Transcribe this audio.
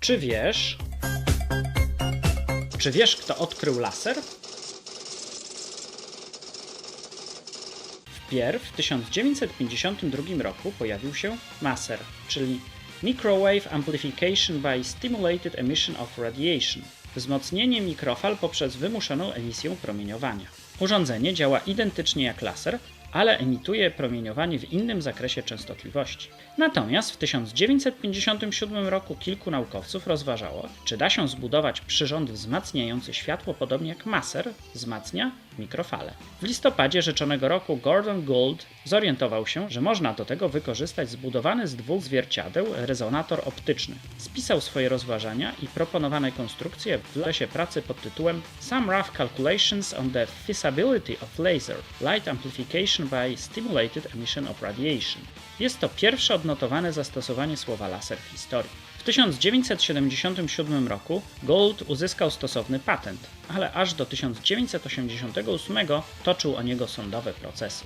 Czy wiesz? Czy wiesz, kto odkrył laser? Wpierw w 1952 roku pojawił się MASER, czyli Microwave Amplification by Stimulated Emission of Radiation wzmocnienie mikrofal poprzez wymuszoną emisję promieniowania. Urządzenie działa identycznie jak laser, ale emituje promieniowanie w innym zakresie częstotliwości. Natomiast w 1957 roku kilku naukowców rozważało, czy da się zbudować przyrząd wzmacniający światło podobnie jak maser wzmacnia mikrofale. W listopadzie rzeczonego roku Gordon Gould zorientował się, że można do tego wykorzystać zbudowany z dwóch zwierciadeł rezonator optyczny. Spisał swoje rozważania i proponowane konstrukcje w lesie pracy pod tytułem Some Rough Calculations on the Feasibility of Laser Light Amplification by Stimulated Emission of Radiation. Jest to pierwsze odnotowane zastosowanie słowa laser w historii. W 1977 roku Gould uzyskał stosowny patent, ale aż do 1988 toczył o niego sądowe procesy.